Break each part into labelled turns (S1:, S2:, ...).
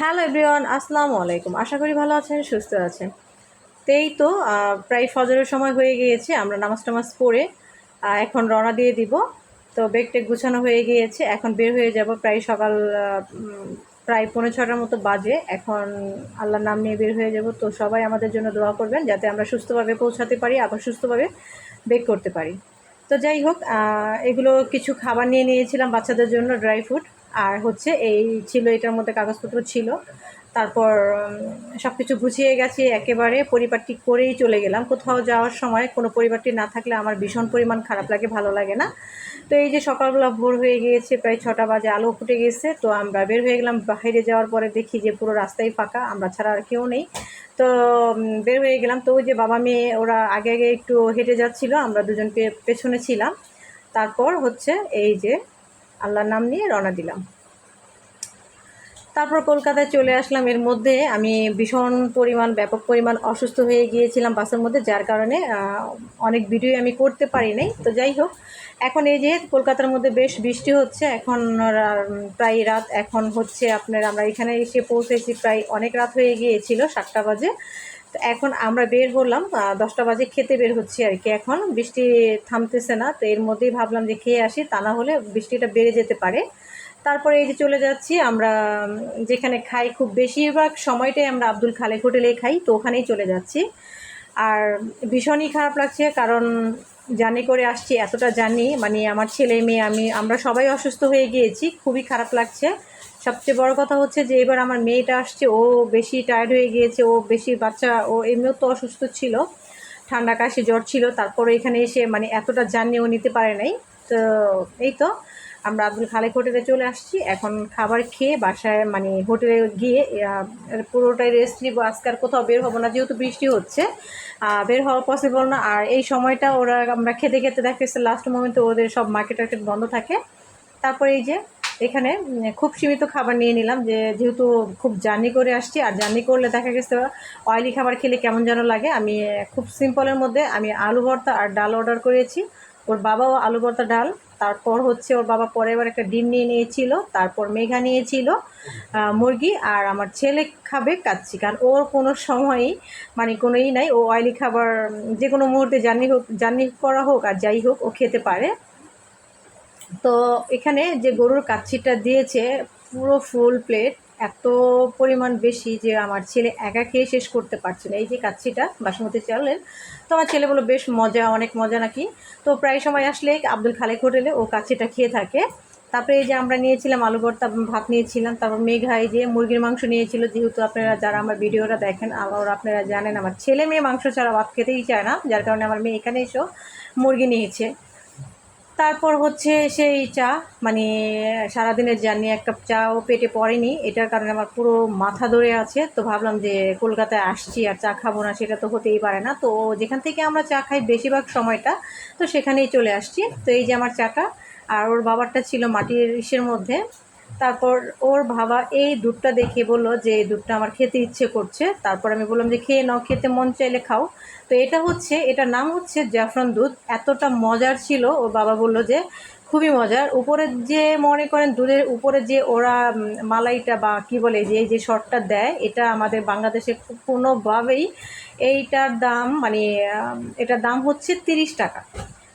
S1: Hello everyone, আসসালামু আলাইকুম। আশা করি ভালো আছেন, সুস্থ আছেন। তো এই তো প্রায় ফজরের সময় হয়ে গিয়েছে, আমরা নামাজ টামাজ পড়ে এখন রওনা দিয়ে দিব। তো বেগ টেক গুছানো হয়ে গিয়েছে, এখন বের হয়ে যাব প্রায় সকাল প্রায় পৌনে ছটার মতো বাজে। এখন আল্লাহর নাম নিয়ে বের হয়ে যাব। তো সবাই আমাদের জন্য দোয়া করবেন, যাতে আমরা সুস্থভাবে পৌঁছাতে পারি, আবার সুস্থভাবে বেক করতে পারি। তো যাই হোক এগুলো কিছু খাবার নিয়ে নিয়েছিলাম বাচ্চাদের জন্য, ড্রাই ফ্রুট। আর হচ্ছে এই ছিল, এটার মধ্যে কাগজপত্র ছিল। তারপর সব কিছু গুছিয়ে গেছি, একেবারে পরিবারটি করেই চলে গেলাম। কোথাও যাওয়ার সময় কোনো পরিবারটি না থাকলে আমার ভীষণ পরিমাণ খারাপ লাগে, ভালো লাগে না। তো এই যে সকালবেলা ভোর হয়ে গিয়েছে, প্রায় ছটা বাজে, আলো ফুটে গেছে তো আমরা বের হয়ে গেলাম। বাইরে যাওয়ার পরে দেখি যে পুরো রাস্তাই ফাঁকা, আমরা ছাড়া আর কেউ নেই। তো বের হয়ে গেলাম। তো ওই যে বাবা মেয়ে, ওরা আগে আগে একটু হেঁটে যাচ্ছিল, আমরা দুজনকে পেছনে ছিলাম। তারপর হচ্ছে এই যে আল্লাহর নাম নিয়ে রওনা দিলাম। তারপর কলকাতায় চলে আসলাম। এর মধ্যে আমি ভীষণ পরিমাণ, ব্যাপক পরিমাণ অসুস্থ হয়ে গিয়েছিলাম বাসের মধ্যে, যার কারণে অনেক ভিডিও আমি করতে পারি নাই। তো যাই হোক, এখন এই যে কলকাতার মধ্যে বেশ বৃষ্টি হচ্ছে। এখন প্রায় রাত, এখন হচ্ছে আপনার আমরা এখানে এসে পৌঁছেছি। প্রায় অনেক রাত হয়ে গিয়েছিল, সাতটা বাজে। তো এখন আমরা বের হলাম দশটা বাজে খেতে বের হচ্ছি আর কি এখন। বৃষ্টি থামতেছে না, তো এর মধ্যেই ভাবলাম যে খেয়ে আসি, তা না হলে বৃষ্টিটা বেড়ে যেতে পারে। তারপরে এই যে চলে যাচ্ছি, আমরা যেখানে খাই খুব বেশিরভাগ সময়টাই আমরা আব্দুল খালেক হোটেলে খাই, তো ওখানেই চলে যাচ্ছি। আর ভীষণই খারাপ লাগছে, কারণ জানি করে আসছি, এতটা জানি মানে আমার ছেলে, মেয়ে, আমি, আমরা সবাই অসুস্থ হয়ে গিয়েছি, খুবই খারাপ লাগছে। সবচেয়ে বড় কথা হচ্ছে যে, এবার আমার মেয়েটা আসছে, ও বেশি টায়ার্ড হয়ে গিয়েছে, ও বেশি বাচ্চা, ও এমনিও তো অসুস্থ ছিল। ঠান্ডা কাশি জ্বর ছিল, তারপরে এখানে এসে মানে এতটা জার্নি ও নিতে পারে নাই। তো এই তো, আমরা আব্দুল খালেক হোটেলে চলে আসছি। এখন খাবার খেয়ে বাসায় মানে হোটেলে গিয়ে পুরোটাই রেস্ট নিব। আর কোথাও বের হব না, যেহেতু বৃষ্টি হচ্ছে। বের হওয়া পসিবল না। আর এই সময়টা ওরা আমরা খেতে খেতে দেখতেছে লাস্ট মোমেন্টে ওদের সব মার্কেট টার্কেট বন্ধ থাকে। তারপরে এই যে, এখানে খুব সীমিত খাবার নিয়ে নিলাম যে, যেহেতু খুব জার্নি করে আসছি। আর জার্নি করলে দেখা গেছে অয়েলি খাবার খেলে কেমন যেন লাগে। আমি, খুব সিম্পলের মধ্যে আমি আলু ভর্তা আর ডাল অর্ডার করেছি। ওর বাবাও আলু ভর্তা ডাল, তারপর হচ্ছে ওর বাবা পরের বার একটা ডিম নিয়ে নিয়েছিল, তারপর মেঘা নিয়েছিল মুরগি আর আমার ছেলে খাবে কাচ্চি। কারণ ওর কোনো সময়ই মানে কোনো ই নাই, ও অয়েলি খাবার যে কোনো মুহূর্তে জার্নি হোক, জার্নি করা হোক আর যাই হোক, ও খেতে পারে। তো এখানে যে গরুর কাচ্ছিটা দিয়েছে, পুরো ফুল প্লেট এত পরিমাণ বেশি যে আমার ছেলে একা খেয়ে শেষ করতে পারছে না। এই যে কাচ্ছিটা বাসমতি চালের, তো আমার ছেলে বলো বেশ, মজা, অনেক মজা নাকি? তো প্রায় সময় আসলে আব্দুল খালেক হোটেলে ও কাচ্ছিটা খেয়ে থাকে। তারপরে এই যে আমরা নিয়েছিলাম আলু ভর্তা, ভাত নিয়েছিলাম, তারপর মেঘা যে মুরগির মাংস নিয়েছিল, যেহেতু আপনারা যারা আমার ভিডিওটা দেখেন, আবার আপনারা জানেন, আমার ছেলে মেয়ে মাংস ছাড়া ভাত খেতেই চায় না, যার কারণে আমার মেয়ে এখানে এসেও মুরগি নিয়েছে। তারপর হচ্ছে সেই চা মানে সারাদিনের জার্নি এক কাপ চাও পেটে পড়েনি, এটার কারণে আমার পুরো মাথা ধরে আছে। তো ভাবলাম যে কলকাতায় আসছি আর চা খাব না, সেটা তো হতেই পারে না। তো যেখান থেকে আমরা চা খাই বেশিরভাগ সময়টা, তো সেখানেই চলে আসছি। তো এই যে আমার চাটা, আর ওর বাবারটা ছিল মাটির ইসের মধ্যে। তারপর ওর বাবা এই দুধটা দেখে বলল যে এই দুধটা আমার খেতে ইচ্ছে করছে। তারপর আমি বললাম যে খেয়ে নাও, খেতে মন চাইলে খাও। তো এটা হচ্ছে, এটার নাম হচ্ছে জাফরান দুধ। এতটা মজার ছিল। ওর বাবা বলল যে খুবই মজার। উপরে যে মনে করেন দুধের উপরে যে ওরা মালাইটা বা কি বলে যে এই যে শর্টটা দেয়, এটা আমাদের বাংলাদেশে কোনোভাবেই এইটার দাম মানে এটার দাম হচ্ছে তিরিশ টাকা।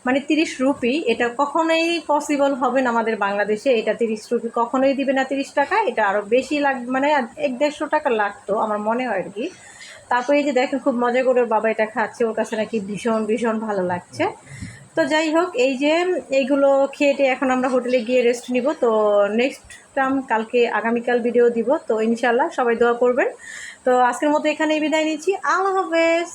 S1: মানে তিরিশ রুপি, এটা কখনোই পসিবল হবে না আমাদের বাংলাদেশে। এটা তিরিশ রুপি কখনোই দিবে না তিরিশ টাকা, এটা আরও বেশি লাগ মানে এক দেড়শো টাকা লাগতো আমার মনে হয় আর কি। তারপরে এই যে দেখেন, খুব মজা করে বাবা এটা খাচ্ছে, ওর কাছে নাকি ভীষণ ভীষণ ভালো লাগছে। তো যাই হোক, এই যে এইগুলো খেয়েটে এখন আমরা হোটেলে গিয়ে রেস্ট নিব। তো নেক্সট টাইম কালকে আগামীকাল ভিডিও দিব। তো ইনশাল্লাহ সবাই দোয়া করবেন। তো আজকের মতো এখানেই বিদায় নিচ্ছি। আল্লাহ হাফেজ।